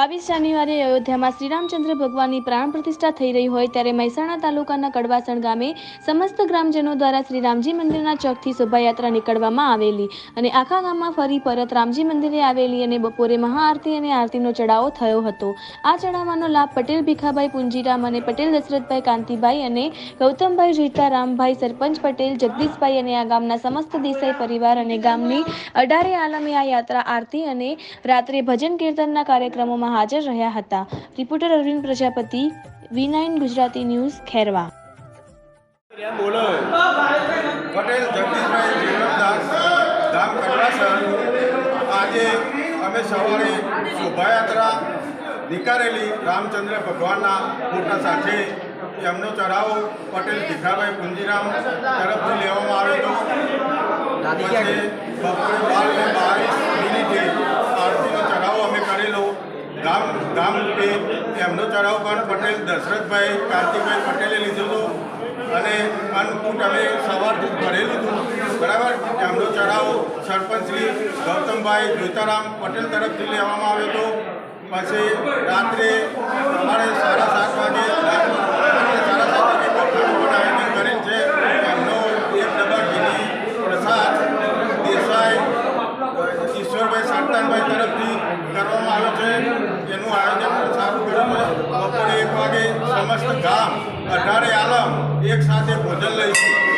બાવીસ જાન્યુઆરીએ અયોધ્યામાં શ્રીરામચંદ્ર ભગવાનની પ્રાણ પ્રતિષ્ઠા થઈ રહી હોય ત્યારે મહેસાણા તાલુકાના કડવાસણ ગામે સમસ્ત ગ્રામજનો દ્વારા શ્રી રામજી મંદિરના ચોકથી શોભાયાત્રા નીકળવામાં આવેલી અને આખા ગામમાં ફરી પરત રામજી મંદિરે આવેલી અને બપોરે મહાઆરતી અને આરતીનો ચડાવો થયો હતો. આ ચડાવવાનો લાભ પટેલ ભીખાભાઈ પુંજીરામ અને પટેલ દશરથભાઈ કાંતિભાઈ અને ગૌતમભાઈ જીતા રામભાઈ સરપંચ પટેલ, જગદીશભાઈ અને આ ગામના સમસ્ત દેસાઈ પરિવાર અને ગામની અઢારે આલમે આ યાત્રા આરતી અને રાત્રે ભજન કીર્તનના કાર્યક્રમોમાં હાજર રહ્યા હતા. Reporter Arvind Prajapati, V nine Gujarati news, Kherva. બોલો. પટેલ, જગદીશભાઈ, જીવનદાસ ગામ કડવાસર આજે અમે સવારે શોભાયાત્રા નીકાળેલી રામચંદ્ર ભગવાનના ફોટા સાથે એમનો ચઢાવો પટેલ ભીખાભાઈ પુંજીરામ તરફથી લેવામાં આવ્યો હતો. બપોરે બાર ને બાવીસ મિનિટે આરતીનો ચઢાવો અમે કરેલો ગામ રૂપે એમનો ચઢાવો પણ પટેલ દશરથભાઈ કાર્તિકભાઈ પટેલે લીધો હતો. અને અન્નકૂટ અમે સવારથી ભરેલું હતું. બરાબર? એમનો ચઢાવ સરપંચ શ્રી ગૌતમભાઈ જોતારામ પટેલ તરફથી લેવામાં આવ્યો હતો. પછી રાત્રે અમારે સાડા સાત વાગે સાડા સાત વાગે પણ આયોજન કરેલ છે. એમનો એક ડબ્બા ઘીની પ્રસાદ દેસાઈ ઈશ્વરભાઈ સાંતાનભાઈ તરફથી કરવામાં આવ્યો છે. એનું આયોજન પણ સારું કર્યું છે બપોરે એક વાગે સમસ્ત ગામ અઢારે આલમ એક સાથે ભોજન લઈશું.